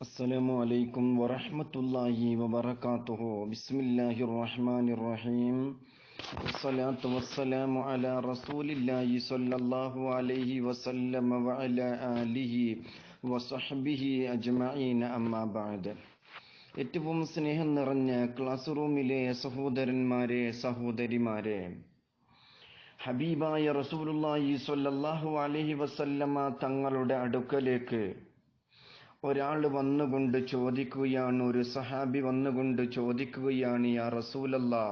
السلام عليكم ورحمة الله وبركاته بسم الله الرحمن الرحيم والصلاة والسلام على رسول الله صلى الله عليه وسلم وعلى آله وصحبه أجمعين أما بعد ഏറ്റവും സ്നേഹം നിറഞ്ഞ ക്ലാസ് റൂമിലെ സഹോദരന്മാരെ സഹോദരിമാരെ ഹബീബായ റസൂലുള്ളാഹി സ്വല്ലല്ലാഹു അലൈഹി വസല്ലമ തങ്ങളുടെ അടുക്കലേക്ക് ഒരാൾ വന്നുകൊണ്ട് ചോദിക്കുകയാണ് ഒരു സഹാബി വന്നുകൊണ്ട് ചോദിക്കുകയാണ് യാ റസൂലല്ലാ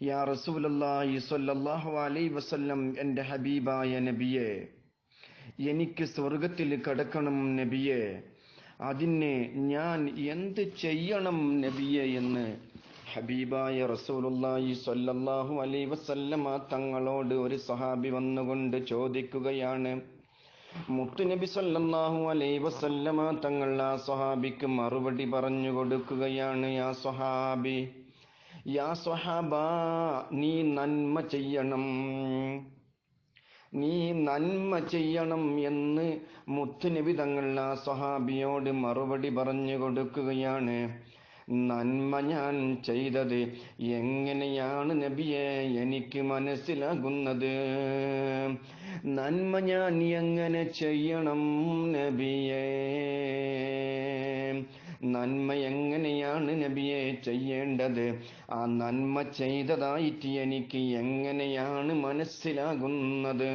യാ റസൂലല്ലാഹി സ്വല്ലല്ലാഹു അലൈ വസല്ലം എന്റെ ഹബീബായ നബിയെ എനിക്ക് സ്വർഗത്തിൽ കടക്കണം നബിയെ അതിന് ഞാൻ എന്ത് ചെയ്യണം നബിയെ എന്ന് ഹബീബായ റസൂലുള്ളാഹി സ്വല്ലല്ലാഹു അലൈഹി വസല്ലമ തങ്ങളോട് ഒരു സഹാബി വന്നുകൊണ്ട് ചോദിക്കുകയാണ്. മുത്തുനബി സല്ലല്ലാഹു അലൈഹി വസല്ലമ തങ്ങൾ ആ സ്വഹാബിക്ക് മറുപടി പറഞ്ഞു കൊടുക്കുകയാണ് യാ സ്വഹാബി യാ സ്വഹാബ നീ നന്മ ചെയ്യണം നീ നന്മ ചെയ്യണം എന്ന് മുത്തുനബി തങ്ങൾ ആ സ്വഹാബിയോട് മറുപടി പറഞ്ഞു കൊടുക്കുകയാണ്. നന്മ ഞാൻ ചെയ്തത് എങ്ങനെയാണ് നബിയെ എനിക്ക് മനസ്സിലാകുന്നത്? നന്മ ഞാൻ എങ്ങനെ ചെയ്യണം നബിയെ? നന്മ എങ്ങനെയാണ് നബിയെ ചെയ്യേണ്ടത്? ആ നന്മ ചെയ്തതായിട്ട് എനിക്ക് എങ്ങനെയാണ് മനസ്സിലാകുന്നത്?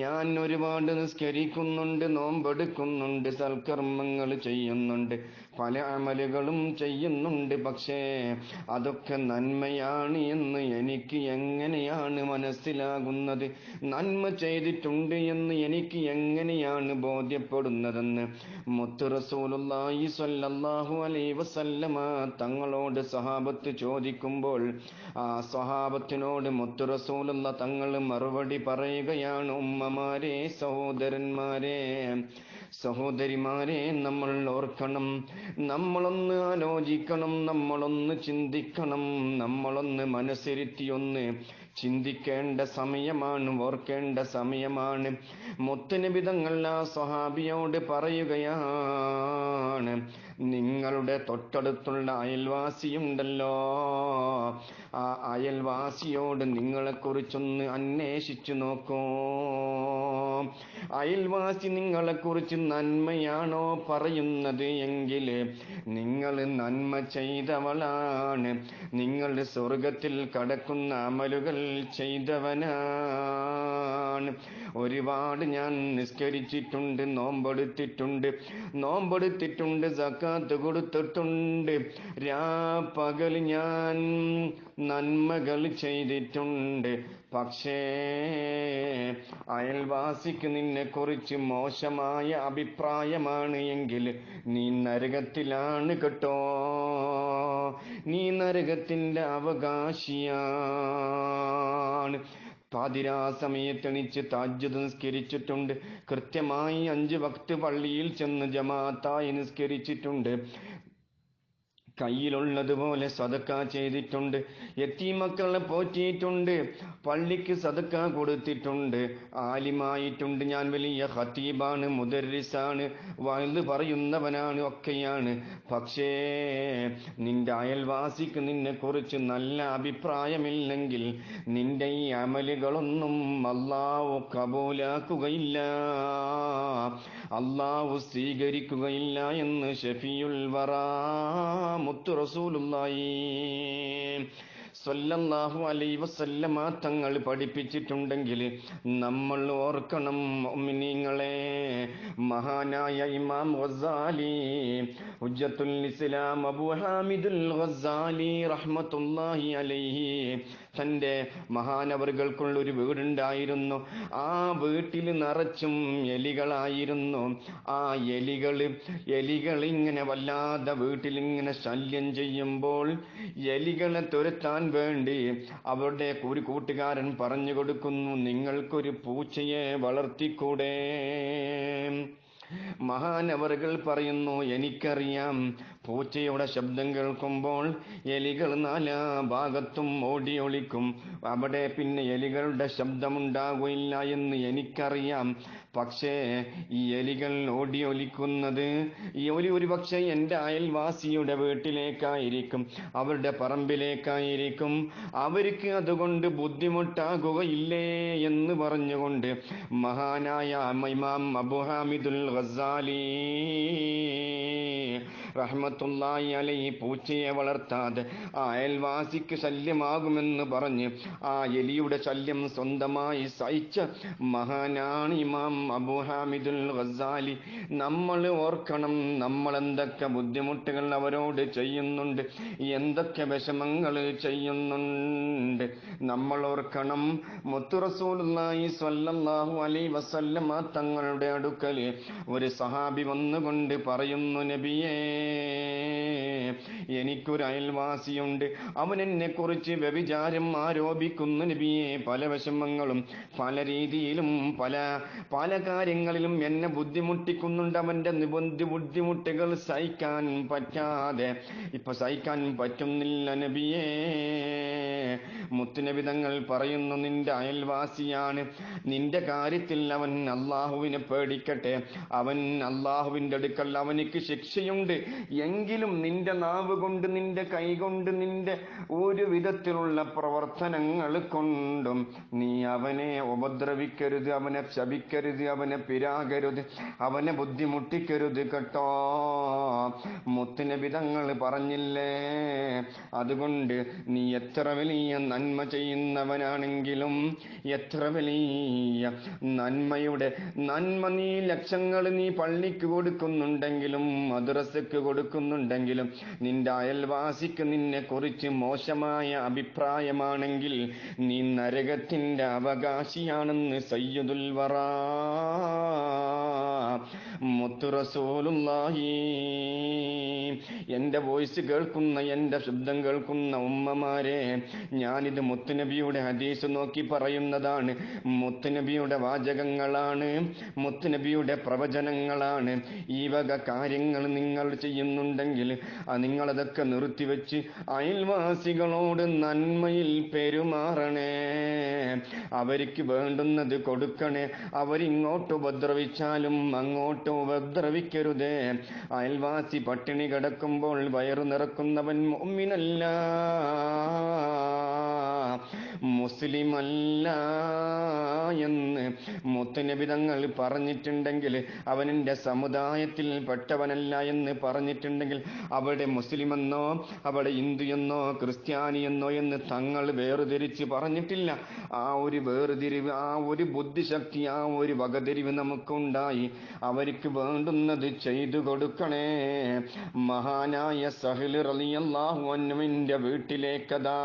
ഞാൻ ഒരുപാട് നിസ്കരിക്കുന്നുണ്ട് നോമ്പെടുക്കുന്നുണ്ട് സൽക്കർമ്മങ്ങൾ ചെയ്യുന്നുണ്ട് പല അമലുകളും ചെയ്യുന്നുണ്ട്. പക്ഷേ അതൊക്കെ നന്മയാണ് എന്ന് എനിക്ക് എങ്ങനെയാണ് മനസ്സിലാകുന്നത്? നന്മ ചെയ്തിട്ടുണ്ട് എന്ന് എനിക്ക് എങ്ങനെയാണ് ബോധ്യപ്പെടുന്നതെന്ന് മുത്തു റസൂലുള്ളാഹി സ്വല്ലല്ലാഹു അലൈഹി വസല്ലമ തങ്ങളോട് സഹാബത്ത് ചോദിക്കുമ്പോൾ ആ സ്വഹാബത്തിനോട് മുത്തുറസൂലുള്ള തങ്ങൾ മറുപടി പറയുകയാണ് ഉമ്മമാരെ സഹോദരന്മാരെ സഹോദരിമാരെ നമ്മൾ ഓർക്കണം നമ്മളൊന്ന് ആലോചിക്കണം നമ്മളൊന്ന് ചിന്തിക്കണം നമ്മളൊന്ന് മനസ്സിരുത്തി ഒന്ന് ചിന്തിക്കേണ്ട സമയമാണ് ഓർക്കേണ്ട സമയമാണ്. മുത്തനബിതങ്ങൾ ആ സ്വഹാബിയോട് പറയുകയാണ് നിങ്ങളുടെ തൊട്ടടുത്തുള്ള അയൽവാസിയുണ്ടല്ലോ. ആ അയൽവാസിയോട് നിങ്ങളെക്കുറിച്ചൊന്ന് അന്വേഷിച്ചു നോക്കൂ. അയൽവാസി നിങ്ങളെക്കുറിച്ച് നന്മയാണോ പറയുന്നത് എങ്കിൽ നിങ്ങൾ നന്മ ചെയ്തവളാണ്. നിങ്ങൾ സ്വർഗത്തിൽ കടക്കുന്ന അമലുകൾ ചെയ്തവനാണ്. ഒരുപാട് ഞാൻ നിസ്കരിച്ചിട്ടുണ്ട് നോമ്പെടുത്തിട്ടുണ്ട്. നോമ്പെടുത്തിട്ടുണ്ട് സക്കാത്ത് കൊടുത്തിട്ടുണ്ട്. രാ പകൽ ഞാൻ നന്മകൾ ചെയ്തിട്ടുണ്ട്. പക്ഷേ അയൽവാസിക്ക് നിന്നെ കുറിച്ച് മോശമായ അഭിപ്രായമാണ് എങ്കിൽ നീ നരകത്തിലാണ് കേട്ടോ. നീ നരകത്തിന്റെ അവകാശിയാണ്. പാതിരാ സമയത്തെണിച്ച് താജ്ജത് നിസ്കരിച്ചിട്ടുണ്ട്. കൃത്യമായി അഞ്ച് വക്ത് പള്ളിയിൽ ചെന്ന് ജമാഅത്തായി നിസ്കരിച്ചിട്ടുണ്ട്. കയ്യിലുള്ളതുപോലെ സതക്ക ചെയ്തിട്ടുണ്ട്. എത്തിമക്കളെ പോറ്റിയിട്ടുണ്ട്. പള്ളിക്ക് സതക്ക കൊടുത്തിട്ടുണ്ട്. ആലിമായിട്ടുണ്ട്. ഞാൻ വലിയ ഹത്തീബാണ് മുദരിസാണ് വലുത് പറയുന്നവനാണ് ഒക്കെയാണ്. പക്ഷേ നിന്റെ അയൽവാസിക്ക് നിന്നെ കുറിച്ച് നല്ല അഭിപ്രായമില്ലെങ്കിൽ നിന്റെ ഈ അമലുകളൊന്നും അള്ളാവു കബൂലാക്കുകയില്ല. അള്ളാവു സ്വീകരിക്കുകയില്ല എന്ന് ഷഫിയുൽ വറാ മുത്തു റസൂലുള്ളാഹി. സ്വല്ലല്ലാഹു അലൈഹി വസല്ലമ തങ്ങൾ പഠിപ്പിച്ചിട്ടുണ്ടെങ്കിൽ നമ്മൾ ഓർക്കണം മുഅ്മിനീങ്ങളെ. മഹാനായ ഇമാം ഗസാലി ഉജ്ജത്തുൽ ഇസ്ലാം അബു ഹാമിദുൽ ഗസാലി റഹ്മത്തുല്ലാഹി അലൈഹി തന്റെ മഹാനവറുകൾക്കുള്ള ഒരു വീടുണ്ടായിരുന്നു. ആ വീട്ടിൽ നിറച്ചും എലികളായിരുന്നു. ആ എലികൾ എലികൾ ഇങ്ങനെ വല്ലാതെ വീട്ടിലിങ്ങനെ ശല്യം ചെയ്യുമ്പോൾ എലികളെ തുരത്താൻ വേണ്ടി അവരുടെ ഒരു കൂട്ടുകാരൻ പറഞ്ഞു കൊടുക്കുന്നു നിങ്ങൾക്കൊരു പൂച്ചയെ വളർത്തിക്കൂടെ? മഹാനവറുകൾ പറയുന്നു എനിക്കറിയാം പൂച്ചയുടെ ശബ്ദം കേൾക്കുമ്പോൾ എലികൾ നാലാ ഭാഗത്തും ഓടിയൊളിക്കും. അവിടെ പിന്നെ എലികളുടെ ശബ്ദമുണ്ടാകില്ല എന്ന് എനിക്കറിയാം. പക്ഷേ ഈ എലികൾ ഓടിയൊലിക്കുന്നത് ഈ ഒലി ഒരു പക്ഷേ എന്റെ അയൽവാസിയുടെ വീട്ടിലേക്കായിരിക്കും അവരുടെ പറമ്പിലേക്കായിരിക്കും. അവർക്ക് അതുകൊണ്ട് ബുദ്ധിമുട്ടാകുകയില്ലേ എന്ന് പറഞ്ഞുകൊണ്ട് മഹാനായ ഇമാം അബു ഹാമിദുൽ അലൈഹി പൂച്ചയെ വളർത്താതെ ആ അയൽവാസിക്ക് ശല്യമാകുമെന്ന് പറഞ്ഞ് ആ എലിയുടെ ശല്യം സ്വന്തമായി സഹിച്ച മഹാനാണ് ഇമാം അബു ഹാമിദുൽ ഗസാലി. നമ്മൾ ഓർക്കണം നമ്മൾ എന്തൊക്കെ ബുദ്ധിമുട്ടുകൾ അവരോട് ചെയ്യുന്നുണ്ട് എന്തൊക്കെ വിഷമങ്ങൾ ചെയ്യുന്നുണ്ട്. നമ്മൾ ഓർക്കണം മുത്തുറസൂലുള്ളാഹി സ്വല്ലല്ലാഹു അലൈ വസല്ലമ തങ്ങളുടെ അടുക്കൽ ഒരു സഹാബി വന്നുകൊണ്ട് പറയുന്നു നബിയേ എനിക്കൊരു അയൽവാസിയുണ്ട്. അവൻ എന്നെ കുറിച്ച് വ്യഭിചാരം ആരോപിക്കുന്നു നബിയെ. പല വിഷമങ്ങളും പല രീതിയിലും പല പല കാര്യങ്ങളിലും എന്നെ ബുദ്ധിമുട്ടിക്കുന്നുണ്ട്. അവന്റെ നിബന്ധി ബുദ്ധിമുട്ടുകൾ സഹിക്കാൻ പറ്റാതെ. ഇപ്പൊ സഹിക്കാൻ പറ്റുന്നില്ല നബിയേ. മുത്തുനബി തങ്ങൾ പറയുന്നു നിന്റെ അയൽവാസിയാണ്. നിന്റെ കാര്യത്തിൽ അവൻ അള്ളാഹുവിനെ പേടിക്കട്ടെ. അവൻ അള്ളാഹുവിന്റെ അടുക്കൽ അവനിക്ക് ശിക്ഷയുണ്ട്. എങ്കിലും നിന്റെ നാവ് കൊണ്ട് നിന്റെ കൈ കൊണ്ട് നിന്റെ ഒരു വിധത്തിലുള്ള പ്രവർത്തനങ്ങൾ കൊണ്ടും നീ അവനെ ഉപദ്രവിക്കരുത് അവനെ ശപിക്കരുത് അവനെ പിരാകരുത് അവനെ ബുദ്ധിമുട്ടിക്കരുത് കേട്ടോ. മുത്തിനെ വിധങ്ങൾ പറഞ്ഞില്ലേ അതുകൊണ്ട് നീ എത്ര വലിയ നന്മ ചെയ്യുന്നവനാണെങ്കിലും എത്ര വലിയ നന്മയുടെ നന്മ നീ ലക്ഷങ്ങൾ നീ പള്ളിക്ക് കൊടുക്കുന്നുണ്ടെങ്കിലും മദ്രസക്ക് കൊടുക്കുന്നുണ്ടെങ്കിലും നിന്റെ അയൽവാസിക്ക് നിന്നെ കുറിച്ച് മോശമായ അഭിപ്രായമാണെങ്കിൽ നീ നരകത്തിന്റെ അവകാശിയാണെന്ന് സയ്യദുൽ വറ. മുത്തുറസൂലുള്ളാഹി എന്റെ വോയിസ് കേൾക്കുന്ന എന്റെ ശബ്ദം കേൾക്കുന്ന ഉമ്മമാരെ ഞാനിത് മുത്തുനബിയുടെ ഹദീസ് നോക്കി പറയുന്നതാണ്. മുത്തുനബിയുടെ വാചകങ്ങളാണ് മുത്തുനബിയുടെ പ്രവചനങ്ങളാണ്. ഈ വക കാര്യങ്ങൾ നിങ്ങൾ ചെയ്യുന്നുണ്ടെങ്കിൽ നിങ്ങളതൊക്കെ നിർത്തിവെച്ച് അയൽവാസികളോട് നന്മയിൽ പെരുമാറണേ. അവർക്ക് വേണ്ടുന്നത് കൊടുക്കണേ. അവരിങ്ങോട്ട് ഉപദ്രവിച്ചാലും അങ്ങോട്ട് ഉപദ്രവിക്കരുതേ. അയൽവാസി പട്ടിണി കിടക്കുമ്പോൾ വയറു നിറക്കുന്നവൻ മുസ്ലിം മുസ്ലിമല്ല എന്ന് മുത്തനബിതങ്ങൾ പറഞ്ഞിട്ടുണ്ടെങ്കിൽ അവനിന്റെ സമുദായത്തിൽ പെട്ടവനല്ല എന്ന് പറഞ്ഞിട്ടുണ്ടെങ്കിൽ അവിടെ മുസ്ലിമെന്നോ അവിടെ ഹിന്ദു എന്നോ ക്രിസ്ത്യാനി എന്നോ എന്ന് തങ്ങൾ വേർതിരിച്ച് പറഞ്ഞിട്ടില്ല. ആ ഒരു വേർതിരിവ് ആ ഒരു ബുദ്ധിശക്തി ആ ഒരു വകതിരിവ് നമുക്കുണ്ടായി. അവർക്ക് വേണ്ടുന്നത് ചെയ്തു കൊടുക്കണേ. മഹാനായ സഹിൽ റളിയല്ലാഹു അൻഹുവിന്റെ വീട്ടിലേക്കതാ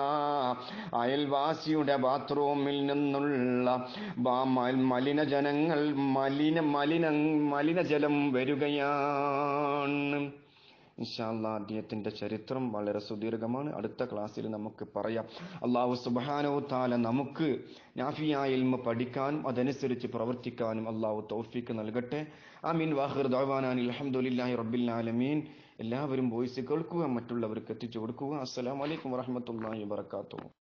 അയൽവാസിയുടെ ബാത്റൂമിൽ നിന്നുള്ള മലിനജനങ്ങൾ മലിന മലിന മലിനജലം വരികയാണ്. ഇൻഷാല്ല അദ്ദേഹത്തിന്റെ ചരിത്രം വളരെ സുദീർഘമാണ്. അടുത്ത ക്ലാസ്സിൽ നമുക്ക് പറയാം. അള്ളാഹു സുബാനോ താല നമുക്ക് നാഫിയായ പഠിക്കാനും അതനുസരിച്ച് പ്രവർത്തിക്കാനും അള്ളാഹു തൗഫീക്ക് നൽകട്ടെ. ആമീൻ. വാഹിർ ദഅ്വാനാൻ അൽഹംദുലില്ലാഹി റബ്ബിൽ ആലമീൻ. എല്ലാവരും വോയിസ് കേൾക്കുക മറ്റുള്ളവർക്ക് എത്തിച്ചു കൊടുക്കുക. അസ്സലാമു അലൈക്കും വറഹ്മത്തുള്ളാഹി വബറകാതുഹു